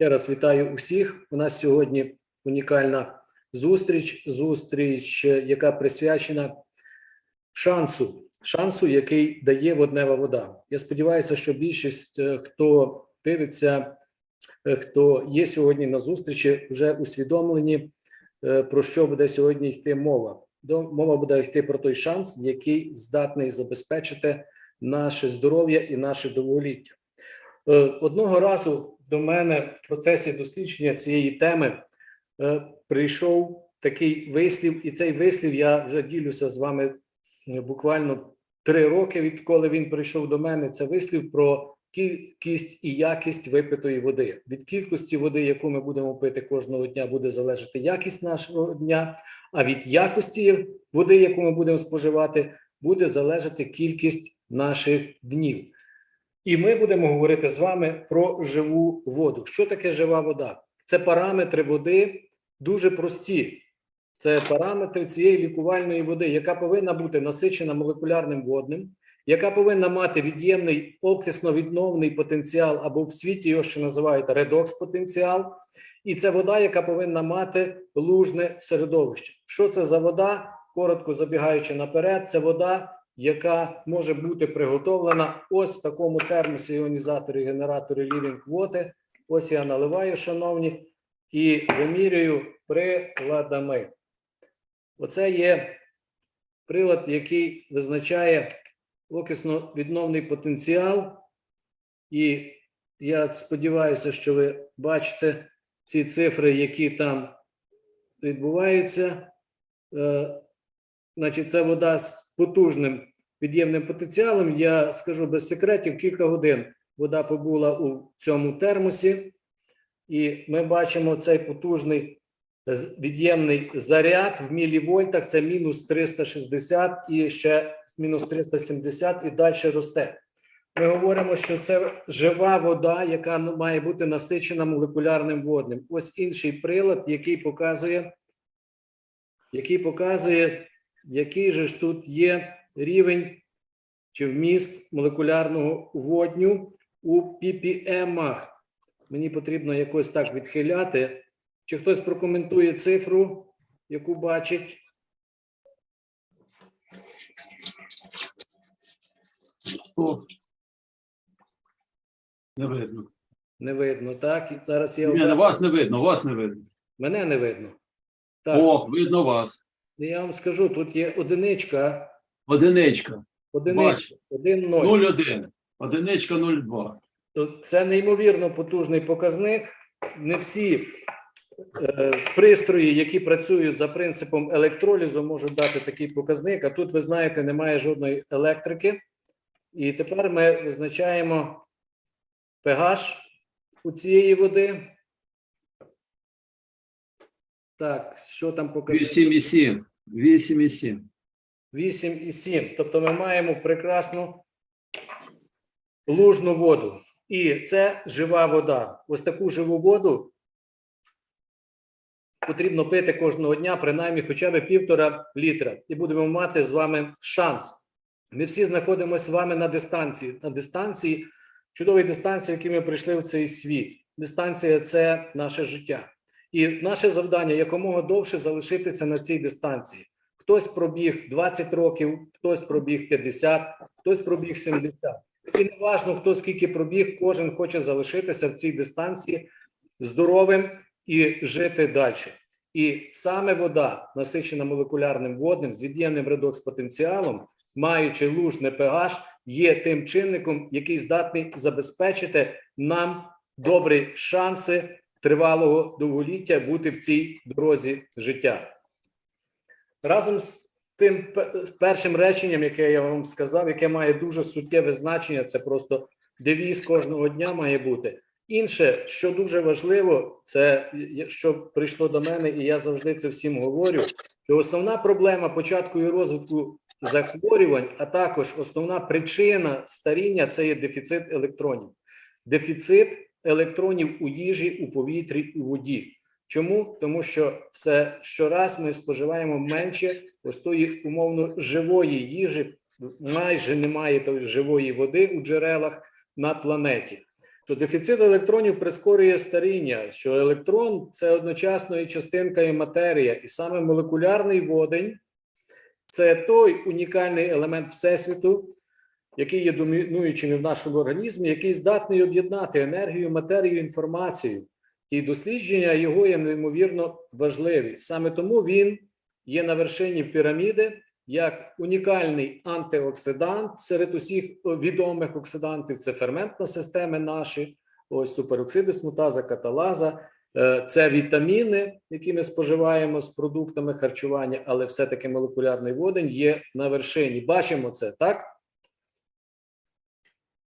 Ще раз вітаю усіх. У нас сьогодні унікальна зустріч, зустріч, е, яка присвячена шансу, шансу, який дає воднева вода. Я сподіваюся, що більшість, е, хто дивиться, е, хто є сьогодні на зустрічі, вже усвідомлені, про що буде сьогодні йти мова. Мова буде йти про той шанс, який здатний забезпечити наше здоров'я і наше довголіття. Одного разу до мене в процесі дослідження цієї теми е, прийшов такий вислів, і цей вислів я вже ділюся з вами е, буквально три роки, відколи він прийшов до мене. Це вислів про кількість і якість випитої води. Від кількості води, яку ми будемо пити кожного дня, буде залежати якість нашого дня, а від якості води, яку ми будемо споживати, буде залежати кількість наших днів. І ми будемо говорити з вами про живу воду. Що таке жива вода? Це параметри води дуже прості. Це параметри цієї лікувальної води, яка повинна бути насичена молекулярним водним, яка повинна мати від'ємний окисно-відновний потенціал, або в світі його ще називають редокс-потенціал. І це вода, яка повинна мати лужне середовище. Що це за вода? Коротко забігаючи наперед, це вода, яка може бути приготовлена ось в такому термосі іонізаторі генераторі Living Water. Ось я наливаю, шановні, і вимірюю приладами. Оце є прилад, який визначає окисно-відновний потенціал. І я сподіваюся, що ви бачите ці цифри, які там відбуваються. Е, Значить, це вода з потужним під'ємним потенціалом. Я скажу без секретів, кілька годин вода побула у цьому термосі, і ми бачимо цей потужний від'ємний заряд в мілівольтах. Це мінус 360 і ще мінус 370 і далі росте. Ми говоримо, що це жива вода, яка має бути насичена молекулярним водним. Ось інший прилад, який показує, який показує який же ж тут є рівень чи вміст молекулярного водню у ppm. Мені потрібно якось так відхиляти. Чи хтось прокоментує цифру, яку бачить? О. Не видно. Не видно, так? І зараз я Ні, вас не видно, вас не видно. мене не видно. Так, О, видно вас. Я вам скажу: тут є одиничка, Одиничка. одиничка, один ноль. 0,1. Одиничка 0,2. То Це неймовірно потужний показник. Не всі е, пристрої, які працюють за принципом електролізу, можуть дати такий показник. А тут, ви знаєте, немає жодної електрики. І тепер ми визначаємо pH у цієї води. Так, що там показник? 8,7. 8,7. 8,7. Тобто ми маємо прекрасну лужну воду. І це жива вода. Ось таку живу воду потрібно пити кожного дня, принаймні хоча б півтора літра. І будемо мати з вами шанс. Ми всі знаходимося з вами на дистанції. На дистанції, чудовій дистанції, які ми прийшли в цей світ. Дистанція це наше життя. І наше завдання якомога довше залишитися на цій дистанції. Хтось пробіг 20 років, хтось пробіг 50, хтось пробіг 70. І не важно, хто скільки пробіг, кожен хоче залишитися в цій дистанції здоровим і жити далі. І саме вода, насичена молекулярним водним з від'ємним редокс-потенціалом, маючи лужне pH, є тим чинником, який здатний забезпечити нам добрі шанси тривалого довголіття бути в цій дорозі життя. Разом з тим першим реченням, яке я вам сказав, яке має дуже суттєве значення, це просто девіз кожного дня має бути. Інше, що дуже важливо, це що прийшло до мене, і я завжди це всім говорю. Що основна проблема початку і розвитку захворювань, а також основна причина старіння це є дефіцит електронів. Дефіцит електронів у їжі, у повітрі, у воді. Чому? Тому що все щораз ми споживаємо менше ось умовно живої їжі, майже немає тої живої води у джерелах на планеті. що дефіцит електронів прискорює старіння, що електрон це одночасно і частинка, і матерія, і саме молекулярний водень це той унікальний елемент Всесвіту, який є домінуючим в нашому організмі, який здатний об'єднати енергію, матерію, інформацію. І дослідження його є неймовірно важливі. Саме тому він є на вершині піраміди як унікальний антиоксидант серед усіх відомих оксидантів. Це ферментна система наші, ось супероксиди, смутаза, каталаза. Е, Це вітаміни, які ми споживаємо з продуктами харчування, але все-таки молекулярний водень є на вершині. Бачимо це, так?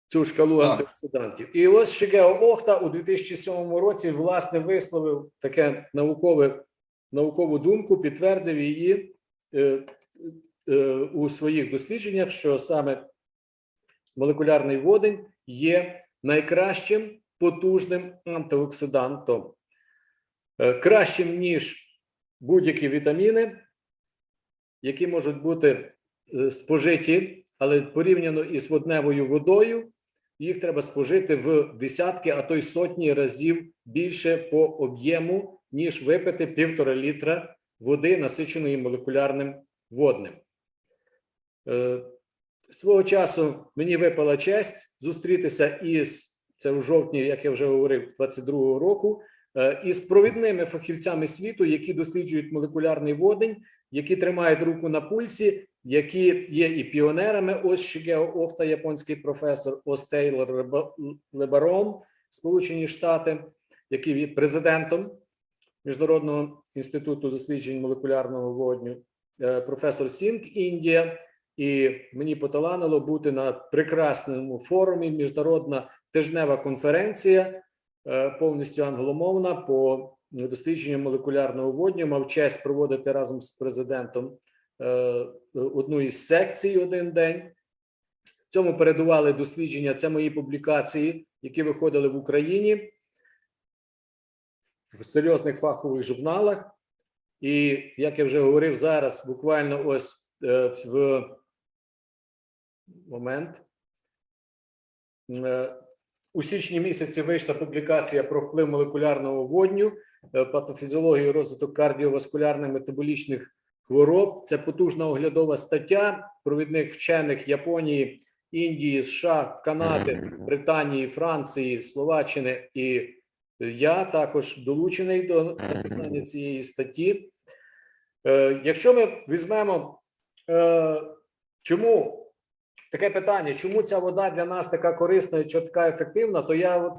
Цю шкалу антиоксидантів. І ось Шигео Охта у 2007 році власне висловив таке наукове, наукову думку, підтвердив її е, е, у своїх дослідженнях, що саме молекулярний водень є найкращим потужним антиоксидантом, Е, кращим ніж будь-які вітаміни, які можуть бути е, спожиті, але порівняно із водневою водою, їх треба спожити в десятки, а то й сотні разів більше по об'єму, ніж випити півтора літра води, насиченої молекулярним водним. Е, Свого часу мені випала честь зустрітися із це у жовтні, як я вже говорив, 22-го року, е, із провідними фахівцями світу, які досліджують молекулярний водень, які тримають руку на пульсі, які є і піонерами. Ось Шігео Офта, японський професор, ось Тейлор Леба- Лебарон, Сполучені Штати, який є президентом Міжнародного інституту досліджень молекулярного водню, е, професор Сінг Індія. І мені поталанило бути на прекрасному форумі. Міжнародна тижнева конференція, е, повністю англомовна по дослідженню молекулярного водню. Мав честь проводити разом з президентом одну із секцій один день. Цьому передували дослідження. Це мої публікації, які виходили в Україні в серйозних фахових журналах. І як я вже говорив зараз, буквально ось е, в момент. Е, У січні місяці вийшла публікація про вплив молекулярного водню, е, патофізіологію, розвиток кардіоваскулярних метаболічних хвороб. Це потужна оглядова стаття провідних вчених Японії, Індії, США, Канади, Британії, Франції, Словаччини і я також долучений до написання цієї статті. Е, Якщо ми візьмемо, е, чому таке питання, чому ця вода для нас така корисна і що така ефективна, то я от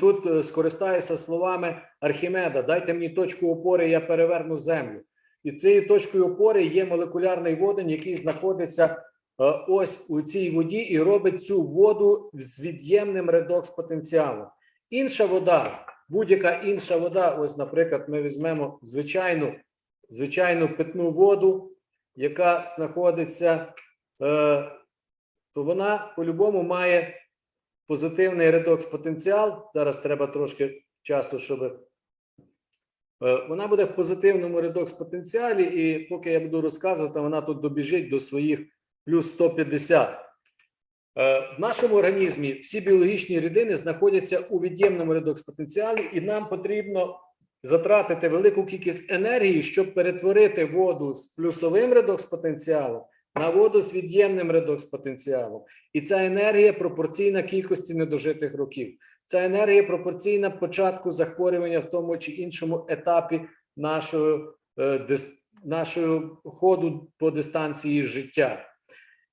тут е, скористаюся словами Архімеда: дайте мені точку опори, я переверну землю. І цією точкою опори є молекулярний водень, який знаходиться е, ось у цій воді і робить цю воду з від'ємним редокс-потенціалом. Інша вода, будь-яка інша вода, ось, наприклад, ми візьмемо звичайну, звичайну питну воду, яка знаходиться, е, то вона по-любому має позитивний редокс-потенціал. Зараз треба трошки часу, щоб вона буде в позитивному редокс-потенціалі, і поки я буду розказувати, вона тут добіжить до своїх плюс 150. Е, В нашому організмі всі біологічні рідини знаходяться у від'ємному редокс-потенціалі, і нам потрібно затратити велику кількість енергії, щоб перетворити воду з плюсовим редокс-потенціалом на воду з від'ємним редокс-потенціалом. І ця енергія пропорційна кількості недожитих років. Ця енергія пропорційна початку захворювання в тому чи іншому етапі нашого, е, нашого ходу по дистанції життя.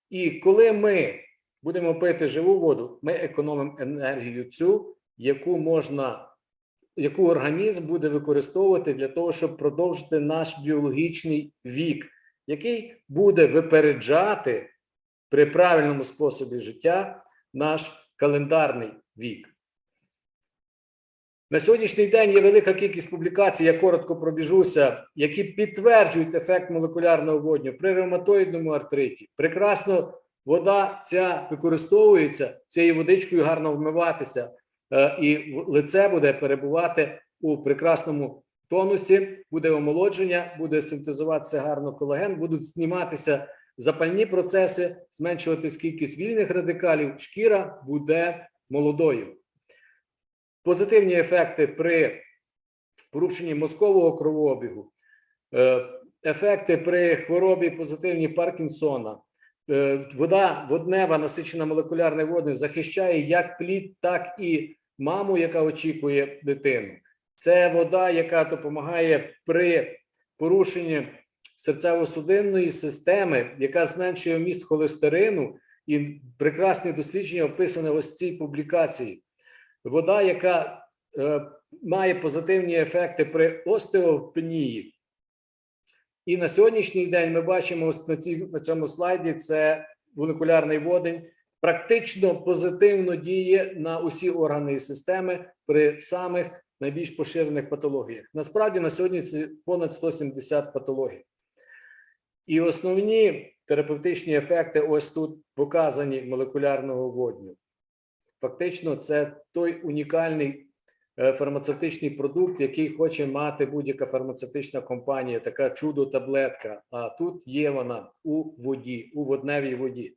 І коли ми будемо пити живу воду, ми економимо енергію цю, яку можна, яку організм буде використовувати для того, щоб продовжити наш біологічний вік, який буде випереджати при правильному способі життя наш календарний вік. На сьогоднішній день є велика кількість публікацій, я коротко пробіжуся, які підтверджують ефект молекулярного водню при ревматоїдному артриті. Прекрасно вода ця використовується, цією водичкою гарно вмиватися, е, і лице буде перебувати у прекрасному тонусі, буде омолодження, буде синтезуватися гарно колаген, будуть зніматися запальні процеси, зменшуватись кількість вільних радикалів, шкіра буде молодою. Позитивні ефекти при порушенні мозкового кровообігу, е, ефекти при хворобі позитивній Паркінсона. Е, Вода воднева насичена молекулярним водним захищає як плід, так і маму, яка очікує дитину. Це вода, яка допомагає при порушенні серцево-судинної системи, яка зменшує вміст холестерину, і прекрасні дослідження описані ось в цій публікації. Вода, яка е, має позитивні ефекти при остеопенії. І на сьогоднішній день ми бачимо на, цій, на цьому слайді це молекулярний водень, практично позитивно діє на усі органи і системи при самих найбільш поширених патологіях. Насправді на сьогодні це понад 170 патологій. І основні терапевтичні ефекти ось тут показані молекулярного водню. Фактично, це той унікальний е, фармацевтичний продукт, який хоче мати будь-яка фармацевтична компанія, така чудо-таблетка. А тут є вона у воді, у водневій воді.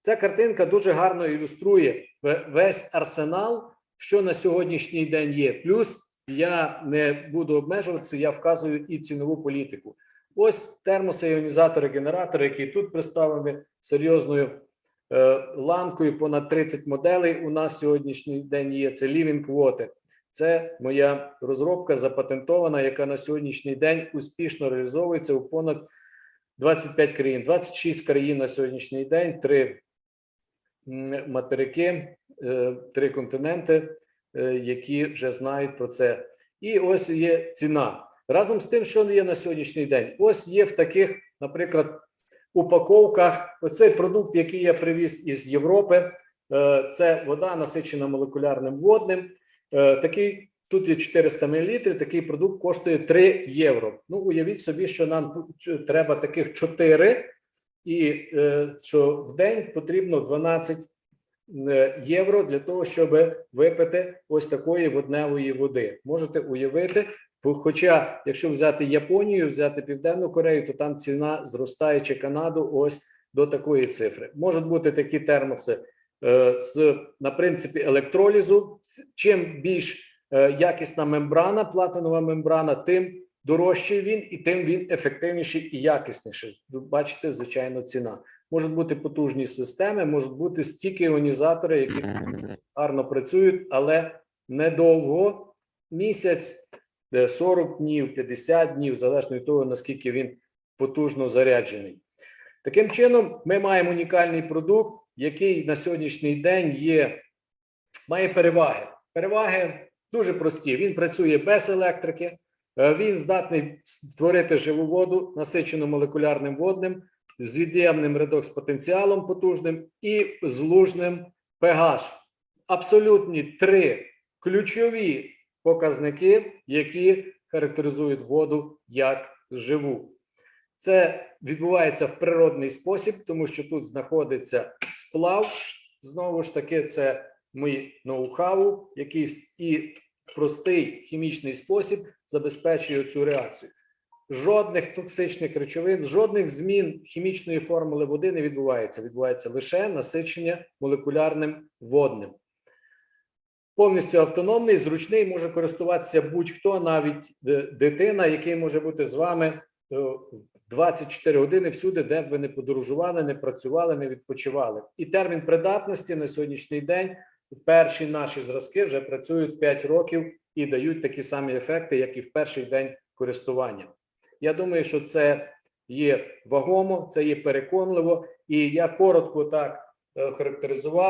Ця картинка дуже гарно ілюструє весь арсенал, що на сьогоднішній день є. Плюс я не буду обмежуватися, я вказую і цінову політику. Ось термоси, іонізатори, генератори, які тут представлені серйозною ланкою. Понад 30 моделей у нас сьогоднішній день є. Це Living Water. Це моя розробка запатентована, яка на сьогоднішній день успішно реалізовується у понад 25 країн, 26 країн на сьогоднішній день, три материки, е, три континенти, е, які вже знають про це. І ось є ціна. Разом з тим, що є на сьогоднішній день, ось є в таких, наприклад, упаковках. Оцей продукт, який я привіз із Європи, е, це вода насичена молекулярним водним. Е, Такий тут є 400 мл, такий продукт коштує 3 євро. Ну, уявіть собі, що нам треба таких 4, і е, що в день потрібно 12 е, євро для того, щоб випити ось такої водневої води. Можете уявити, хоча, якщо взяти Японію, взяти Південну Корею, то там ціна зростає чи Канаду ось до такої цифри. Можуть бути такі термоси е, з на принципі електролізу. Чим більш е, якісна мембрана, платинова мембрана, тим дорожчий він і тим він ефективніший і якісніший. Бачите, звичайно, ціна. Можуть бути потужні системи, можуть бути стільки іонізатори, які гарно працюють, але недовго місяць, 40 днів, 50 днів, залежно від того, наскільки він потужно заряджений. Таким чином, ми маємо унікальний продукт, який на сьогоднішній день є, має переваги. Переваги дуже прості. Він працює без електрики, е, він здатний створити живу воду, насичену молекулярним водним, з від'ємним редокс-потенціалом потужним і з лужним pH. Абсолютні три ключові показники, які характеризують воду як живу. Це відбувається в природний спосіб, тому що тут знаходиться сплав. Знову ж таки, це мій ноу-хау, який і в простий хімічний спосіб забезпечує цю реакцію. Жодних токсичних речовин, жодних змін хімічної формули води не відбувається. Відбувається лише насичення молекулярним водним. Повністю автономний, зручний, може користуватися будь-хто, навіть е, дитина, який може бути з вами е, 24 години всюди, де б ви не подорожували, не працювали, не відпочивали. І термін придатності на сьогоднішній день перші наші зразки вже працюють 5 років і дають такі самі ефекти, як і в перший день користування. Я думаю, що це є вагомо, це є переконливо, і я коротко так е, характеризував.